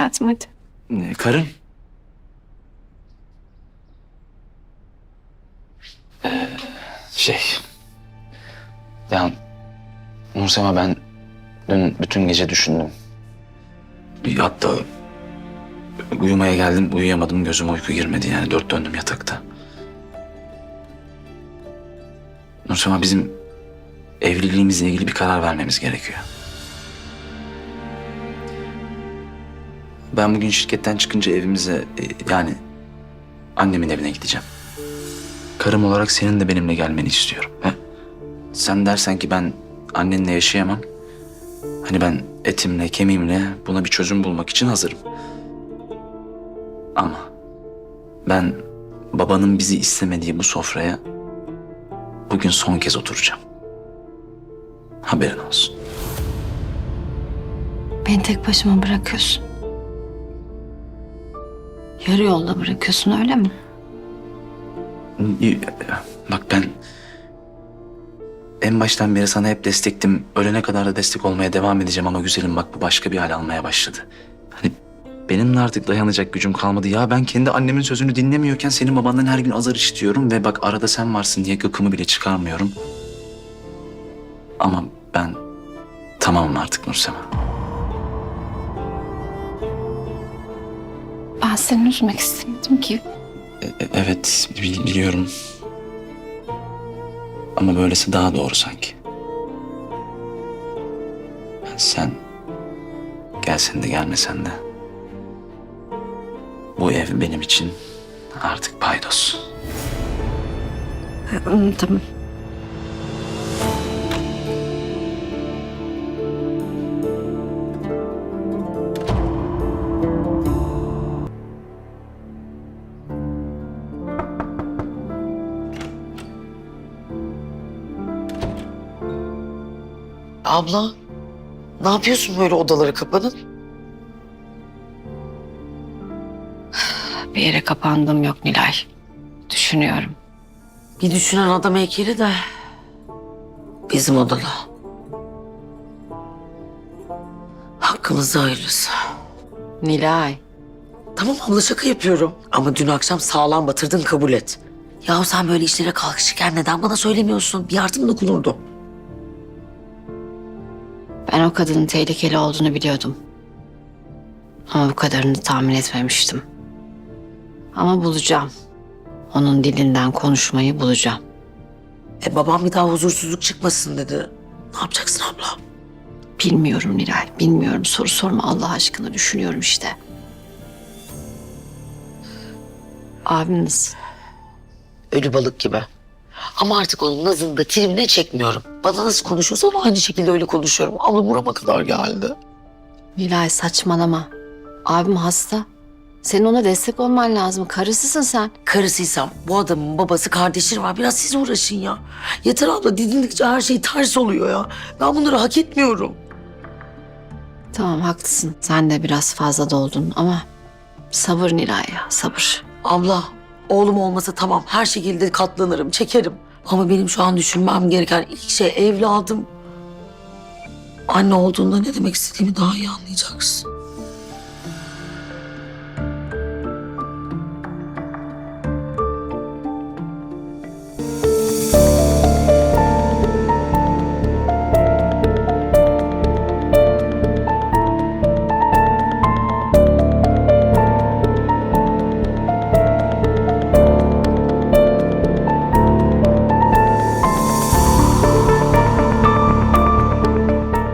hayatım hadi. Ee, Karım. Ee, şey. Ya Nursema ben dün bütün gece düşündüm. Hatta uyumaya geldim uyuyamadım gözüme uyku girmedi yani dört döndüm yatakta. Nursema bizim evliliğimizle ilgili bir karar vermemiz gerekiyor. Ben bugün şirketten çıkınca evimize e, yani annemin evine gideceğim. Karım olarak senin de benimle gelmeni istiyorum. He? Sen dersen ki ben annenle yaşayamam. Hani ben etimle kemiğimle buna bir çözüm bulmak için hazırım. Ama ben babanın bizi istemediği bu sofraya bugün son kez oturacağım. Haberin olsun. Beni tek başıma bırakıyorsun. Yarı yolda bırakıyorsun öyle mi? Bak ben en baştan beri sana hep destektim. Ölene kadar da destek olmaya devam edeceğim ama güzelim bak bu başka bir hal almaya başladı. Hani benim artık dayanacak gücüm kalmadı. Ya ben kendi annemin sözünü dinlemiyorken senin babandan her gün azar işitiyorum ve bak arada sen varsın diye gıkımı bile çıkarmıyorum. Ama ben tamamım artık Nursema. Ben seni üzmek istemedim ki. E- e- evet bil- biliyorum. Ama böylesi daha doğru sanki. Yani sen gelsen de gelmesen de bu ev benim için artık paydos. Tamam. Abla, ne yapıyorsun böyle odaları kapanıp? Bir yere kapandım yok Nilay. Düşünüyorum. Bir düşünen adam heykeli de bizim odada. Hakkımızda hayırlısı. Nilay. Tamam abla şaka yapıyorum. Ama dün akşam sağlam batırdın kabul et. Ya sen böyle işlere kalkışırken neden bana söylemiyorsun? Bir yardım dokunurdu. Ben o kadının tehlikeli olduğunu biliyordum. Ama bu kadarını tahmin etmemiştim. Ama bulacağım. Onun dilinden konuşmayı bulacağım. E babam bir daha huzursuzluk çıkmasın dedi. Ne yapacaksın abla? Bilmiyorum Nilay, bilmiyorum. Soru sorma Allah aşkına düşünüyorum işte. Abim nasıl? Ölü balık gibi. Ama artık onun nazında tribine çekmiyorum. Bana nasıl konuşuyorsa aynı şekilde öyle konuşuyorum. Abla burama kadar geldi. Nilay saçmalama. Abim hasta. Senin ona destek olman lazım. Karısısın sen. Karısıysam bu adamın babası kardeşleri var. Biraz siz uğraşın ya. Yeter abla didindikçe her şey ters oluyor ya. Ben bunları hak etmiyorum. Tamam haklısın. Sen de biraz fazla doldun ama sabır Nilay ya sabır. Abla oğlum olmasa tamam her şekilde katlanırım, çekerim. Ama benim şu an düşünmem gereken ilk şey evladım. Anne olduğunda ne demek istediğimi daha iyi anlayacaksın.